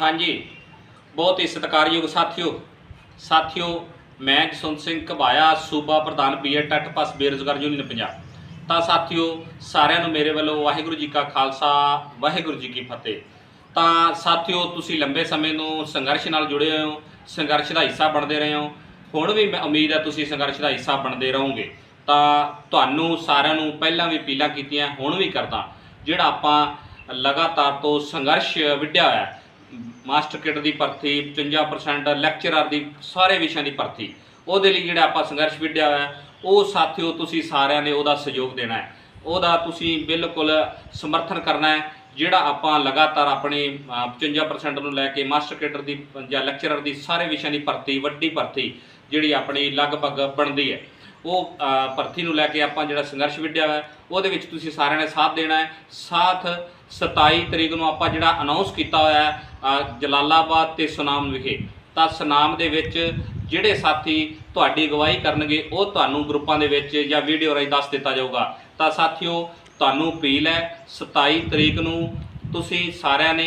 ਹਾਂਜੀ, ਬਹੁਤ ਹੀ ਸਤਿਕਾਰਯੋਗ ਸਾਥੀਓ। ਸਾਥੀਓ, ਮੈਂ ਜਸਵੰਤ ਸਿੰਘ ਘਬਾਇਆ, ਸੂਬਾ ਪ੍ਰਧਾਨ ਬੀਐਡ ਟੱਟ ਪਾਸ ਬੇਰੁਜ਼ਗਾਰ ਯੂਨੀਅਨ ਪੰਜਾਬ। ਤਾਂ ਸਾਥੀਓ, ਸਾਰਿਆਂ ਨੂੰ ਮੇਰੇ ਵੱਲੋਂ ਵਾਹਿਗੁਰੂ ਜੀ ਕਾ ਖਾਲਸਾ, ਵਾਹਿਗੁਰੂ ਜੀ ਕੀ ਫਤਿਹ। ਤਾਂ ਸਾਥੀਓ, ਤੁਸੀਂ ਲੰਬੇ ਸਮੇਂ ਤੋਂ ਸੰਘਰਸ਼ ਨਾਲ ਜੁੜੇ ਹੋਏ ਹੋ, ਸੰਘਰਸ਼ ਦਾ ਹਿੱਸਾ ਬਣਦੇ ਰਹੇ ਹੋ। ਹੁਣ ਵੀ ਮੈਂ ਉਮੀਦ ਹੈ ਤੁਸੀਂ ਸੰਘਰਸ਼ ਦਾ ਹਿੱਸਾ ਬਣਦੇ ਰਹੋਗੇ। ਤਾਂ ਤੁਹਾਨੂੰ ਸਾਰਿਆਂ ਨੂੰ ਪਹਿਲਾਂ ਵੀ ਅਪੀਲਾਂ ਕੀਤੀਆਂ, ਹੁਣ ਵੀ ਕਰਦਾ, ਜਿਹੜਾ ਆਪਾਂ ਲਗਾਤਾਰ ਤੋਂ ਸੰਘਰਸ਼ ਵਿੱਢਿਆ ਹੋਇਆ ਮਾਸਟਰ ਕਿਟ ਦੀ ਭਰਤੀ 55% ਲੈਕਚਰਰ ਦੀ ਸਾਰੇ ਵਿਸ਼ਿਆਂ ਦੀ ਭਰਤੀ। ਉਹਦੇ ਲਈ ਜਿਹੜਾ ਆਪਾਂ ਸੰਘਰਸ਼ ਵਿੱਢਿਆ ਹੋਇਆ ਉਹ ਸਾਥੀਓ ਤੁਸੀਂ ਸਾਰਿਆਂ ਨੇ ਉਹਦਾ ਸਹਿਯੋਗ ਦੇਣਾ ਹੈ। ਉਹਦਾ ਤੁਸੀਂ ਬਿਲਕੁਲ ਸਮਰਥਨ ਕਰਨਾ ਹੈ ਜਿਹੜਾ ਆਪਾਂ ਲਗਾਤਾਰ ਆਪਣੀ ਅ, 55% ਨੂੰ ਲੈ ਕੇ ਮਾਸਟਰ ਕੇਡਰ ਦੀ ਜਾਂ ਲੈਕਚਰਰ ਦੀ ਸਾਰੇ ਵਿਸ਼ਿਆਂ ਦੀ ਭਰਤੀ ਵੱਡੀ ਭਰਤੀ ਜਿਹੜੀ ਆਪਣੀ ਲਗਭਗ ਬਣਦੀ ਹੈ। ਉਹ ਅ, ਭਰਤੀ ਨੂੰ ਲੈ ਕੇ ਆਪਾਂ ਜਿਹੜਾ ਸੰਘਰਸ਼ ਵਿੱਢਿਆ ਹੋਇਆ ਹੈ, ਉਹਦੇ ਵਿੱਚ ਤੁਸੀਂ ਸਾਰਿਆਂ ਨੇ ਸਾਥ ਦੇਣਾ ਹੈ। ਸਾਥ 27 ਤਰੀਕ ਨੂੰ ਆਪਾਂ ਜਿਹੜਾ ਅਨਾਉਂਸ ਕੀਤਾ ਹੋਇਆ ਹੈ ਜਲਾਲਾਬਾਦ ਤੇ ਸੁਨਾਮ ਵਿਖੇ। ਤਾਂ ਸੁਨਾਮ ਦੇ ਵਿੱਚ ਜਿਹੜੇ ਸਾਥੀ ਤੁਹਾਡੀ ਅਗਵਾਈ ਕਰਨਗੇ ਉਹ ਤੁਹਾਨੂੰ ਗਰੁੱਪਾਂ ਦੇ ਵਿੱਚ ਜਾਂ ਵੀਡੀਓ ਰਾਹੀਂ ਦੱਸ ਦਿੱਤਾ ਜਾਊਗਾ। ਤਾਂ ਸਾਥੀਓ ਤੁਹਾਨੂੰ ਅਪੀਲ ਹੈ 27 ਤਰੀਕ ਨੂੰ ਤੁਸੀਂ ਸਾਰਿਆਂ ਨੇ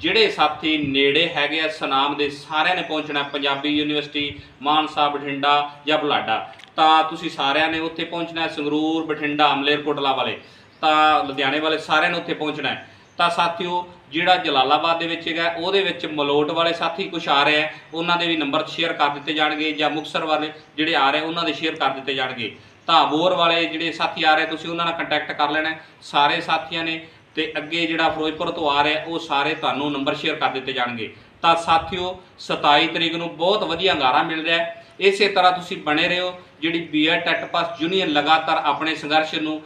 ਜਿਹੜੇ ਸਾਥੀ ਨੇੜੇ ਹੈਗੇ ਆ, ਸਨਾਮ ਦੇ ਸਾਰਿਆਂ ਨੇ ਪਹੁੰਚਣਾ, ਪੰਜਾਬੀ ਯੂਨੀਵਰਸਿਟੀ, ਮਾਨਸਾ, ਬਠਿੰਡਾ ਜਾਂ ਬੁਲਾਡਾ। ਤਾਂ ਤੁਸੀਂ ਸਾਰਿਆਂ ਨੇ ਉੱਥੇ ਪਹੁੰਚਣਾ ਸੰਗਰੂਰ, ਬਠਿੰਡਾ ਅਮਲੇਰਕੋਟਲਾ ਵਾਲੇ। ਤਾਂ ਲੁਧਿਆਣੇ ਵਾਲੇ ਸਾਰਿਆਂ ਨੇ ਉੱਥੇ ਪਹੁੰਚਣਾ ਹੈ। ਤਾਂ ਸਾਥੀਓ, ਜਿਹੜਾ ਜਲਾਲਾਬਾਦ ਦੇ ਵਿੱਚ ਹੈਗਾ, ਉਹਦੇ ਵਿੱਚ ਮਲੋਟ ਵਾਲੇ ਸਾਥੀ ਕੁਝ ਆ ਰਹੇ ਆ, ਉਹਨਾਂ ਦੇ ਵੀ ਨੰਬਰ ਸ਼ੇਅਰ ਕਰ ਦਿੱਤੇ ਜਾਣਗੇ ਜਾਂ ਮੁਕਸਰ ਵਾਲੇ ਜਿਹੜੇ ਆ ਰਹੇ, ਉਹਨਾਂ ਦੇ ਸ਼ੇਅਰ ਕਰ ਦਿੱਤੇ ਜਾਣਗੇ। ਤਾਂ ਬੋਰ ਵਾਲੇ ਜਿਹੜੇ ਸਾਥੀ ਆ ਰਹੇ, ਤੁਸੀਂ ਉਹਨਾਂ ਨਾਲ ਕੰਟੈਕਟ ਕਰ ਲੈਣਾ ਸਾਰੇ ਸਾਥੀਆਂ ਨੇ ਤੇ ਅੱਗੇ ਜਿਹੜਾ ਫਿਰੋਜ਼ਪੁਰ ਤੋਂ ਆ ਰਿਹਾ, ਉਹ ਸਾਰੇ ਤੁਹਾਨੂੰ ਨੰਬਰ ਸ਼ੇਅਰ ਕਰ ਦਿੱਤੇ ਜਾਣਗੇ। ਤਾਂ ਸਾਥੀਓ 27 ਤਰੀਕ ਨੂੰ ਬਹੁਤ ਵਧੀਆ ਹੰਗਾਰਾ ਮਿਲ ਰਿਹਾ ਹੈ। ਇਸੇ ਤਰ੍ਹਾਂ ਤੁਸੀਂ ਬਣੇ ਰਹੋ, ਜਿਹੜੀ ਬੀਐਡ ਟੈਟ ਪਾਸ ਯੂਨੀਅਨ ਲਗਾਤਾਰ ਆਪਣੇ ਸੰਘਰਸ਼ ਨੂੰ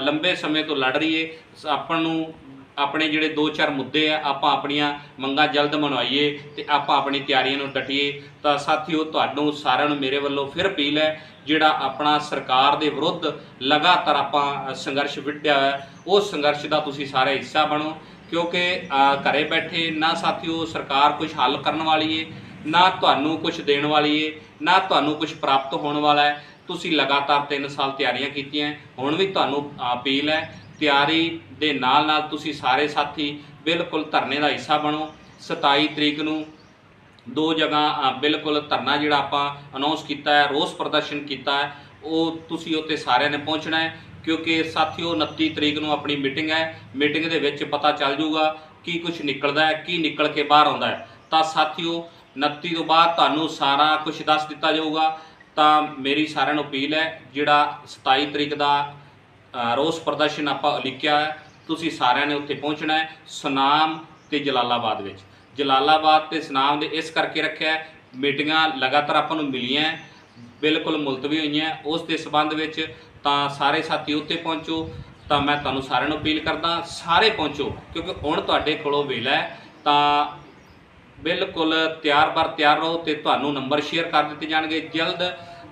ਲੰਬੇ ਸਮੇਂ ਤੋਂ ਲੜ ਰਹੀ ਹੈ ਆਪਾਂ ਨੂੰ ਆਪਣੇ ਜਿਹੜੇ ਦੋ ਚਾਰ ਮੁੱਦੇ ਆ ਆਪਾਂ ਆਪਣੀਆਂ ਮੰਗਾਂ ਜਲਦ ਮਨਵਾਈਏ ਤੇ ਆਪਾਂ ਆਪਣੀ ਤਿਆਰੀਆਂ ਨੂੰ ਡਟੀਏ ਤਾਂ ਸਾਥੀਓ ਤੁਹਾਨੂੰ ਸਾਰਿਆਂ ਨੂੰ ਮੇਰੇ ਵੱਲੋਂ ਫਿਰ ਅਪੀਲ ਹੈ ਜਿਹੜਾ ਆਪਣਾ ਸਰਕਾਰ ਦੇ ਵਿਰੁੱਧ ਲਗਾਤਾਰ ਆਪਾਂ ਸੰਘਰਸ਼ ਵਿੱਢਿਆ ਹੈ ਉਹ ਸੰਘਰਸ਼ ਦਾ ਤੁਸੀਂ ਸਾਰੇ ਹਿੱਸਾ ਬਣੋ ਕਿਉਂਕਿ ਅ, ਘਰੇ ਬੈਠੇ ਨਾ ਸਾਥੀਓ ਸਰਕਾਰ ਕੁਝ ਹੱਲ ਕਰਨ ਵਾਲੀ ਏ ਨਾ ਤੁਹਾਨੂੰ ਕੁਝ ਦੇਣ ਵਾਲੀ ਏ ਨਾ ਤੁਹਾਨੂੰ ਕੁਝ ਪ੍ਰਾਪਤ ਹੋਣ ਵਾਲਾ ਹੈ ਤੁਸੀਂ ਲਗਾਤਾਰ 3 ਸਾਲ ਤਿਆਰੀਆਂ ਕੀਤੀਆਂ ਹੁਣ ਵੀ ਤੁਹਾਨੂੰ ਅਪੀਲ ਹੈ ਤਿਆਰੀ ਦੇ ਨਾਲ ਨਾਲ ਤੁਸੀਂ ਸਾਰੇ ਸਾਥੀ ਬਿਲਕੁਲ ਧਰਨੇ ਦਾ ਹਿੱਸਾ ਬਣੋ। 27 ਤਰੀਕ ਨੂੰ ਦੋ ਜਗ੍ਹਾ ਬਿਲਕੁਲ ਧਰਨਾ ਜਿਹੜਾ ਆਪਾਂ ਅਨਾਉਂਸ ਕੀਤਾ ਹੈ, ਰੋਸ ਪ੍ਰਦਰਸ਼ਨ ਕੀਤਾ ਹੈ, ਉਹ ਤੁਸੀਂ ਉੱਤੇ ਸਾਰਿਆਂ ਨੇ ਪਹੁੰਚਣਾ ਹੈ, ਕਿਉਂਕਿ ਸਾਥੀਓ 29 ਤਰੀਕ ਨੂੰ ਆਪਣੀ ਮੀਟਿੰਗ ਹੈ। ਮੀਟਿੰਗ ਦੇ ਵਿੱਚ ਪਤਾ ਚੱਲ ਜਾਊਗਾ ਕੀ ਕੁਝ ਨਿਕਲਦਾ ਹੈ, ਕੀ ਨਿਕਲ ਕੇ ਬਾਹਰ ਆਉਂਦਾ ਹੈ। ਤਾਂ ਸਾਥੀਓ 29 ਤੋਂ ਬਾਅਦ ਤੁਹਾਨੂੰ ਸਾਰਾ ਕੁਝ ਦੱਸ ਦਿੱਤਾ ਜਾਊਗਾ। ਤਾਂ ਮੇਰੀ ਸਾਰਿਆਂ ਨੂੰ ਅਪੀਲ ਹੈ, ਜਿਹੜਾ 27 ਤਰੀਕ ਦਾ ਰੋਸ ਪ੍ਰਦਰਸ਼ਨ ਆਪਾਂ ਲਿਖਿਆ ਹੈ। ਤੁਸੀਂ ਸਾਰਿਆਂ ਨੇ ਉੱਥੇ ਪਹੁੰਚਣਾ ਹੈ ਸੁਨਾਮ ਤੇ ਜਲਾਲਾਬਾਦ ਵਿੱਚ। ਜਲਾਲਾਬਾਦ ਤੇ ਸੁਨਾਮ ਦੇ ਇਸ ਕਰਕੇ ਰੱਖਿਆ ਹੈ, ਮੀਟਿੰਗਾਂ ਲਗਾਤਾਰ ਆਪਾਂ ਨੂੰ ਮਿਲੀਆਂ ਬਿਲਕੁਲ ਮੁਲਤਵੀ ਹੋਈਆਂ ਉਸ ਦੇ ਸਬੰਧ ਵਿੱਚ ਤਾਂ ਸਾਰੇ ਸਾਥੀ ਉੱਥੇ ਪਹੁੰਚੋ ਤਾਂ ਮੈਂ ਤੁਹਾਨੂੰ ਸਾਰਿਆਂ ਨੂੰ ਅਪੀਲ ਕਰਦਾ ਸਾਰੇ ਪਹੁੰਚੋ ਕਿਉਂਕਿ ਹੁਣ ਤੁਹਾਡੇ ਕੋਲੋਂ ਵੇਲਾ ਹੈ ਤਾਂ ਬਿਲਕੁਲ ਤਿਆਰ ਬਰ ਤਿਆਰ ਰਹੋ ਤੇ ਤੁਹਾਨੂੰ ਨੰਬਰ ਸ਼ੇਅਰ ਕਰ ਦਿੱਤੇ ਜਾਣਗੇ। ਜਲਦ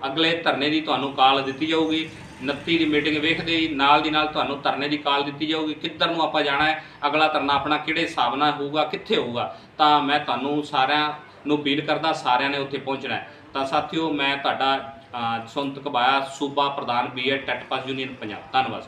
ਅਗਲੇ ਧਰਨੇ ਦੀ ਤੁਹਾਨੂੰ ਕਾਲ ਦਿੱਤੀ ਜਾਊਗੀ। 29 ਦੀ ਮੀਟਿੰਗ ਵੇਖਦੇ ਹੀ ਨਾਲ ਦੀ ਨਾਲ ਤੁਹਾਨੂੰ ਧਰਨੇ ਦੀ ਕਾਲ ਦਿੱਤੀ ਜਾਊਗੀ ਕਿੱਧਰ ਨੂੰ ਆਪਾਂ ਜਾਣਾ ਹੈ ਅਗਲਾ ਧਰਨਾ ਆਪਣਾ ਕਿਹੜੇ ਹਿਸਾਬ ਨਾਲ ਹੋਊਗਾ ਕਿੱਥੇ ਹੋਊਗਾ ਤਾਂ ਮੈਂ ਤੁਹਾਨੂੰ ਸਾਰਿਆਂ ਨੂੰ ਅਪੀਲ ਕਰਦਾ ਸਾਰਿਆਂ ਨੇ ਉੱਥੇ ਪਹੁੰਚਣਾ ਹੈ। ਤਾਂ ਸਾਥੀਓ ਮੈਂ ਤੁਹਾਡਾ ਅ, ਜਸਵੰਤ ਕਬਾਇਆ ਸੂਬਾ ਪ੍ਰਧਾਨ BEd TET pass union Punjab. ਧੰਨਵਾਦ।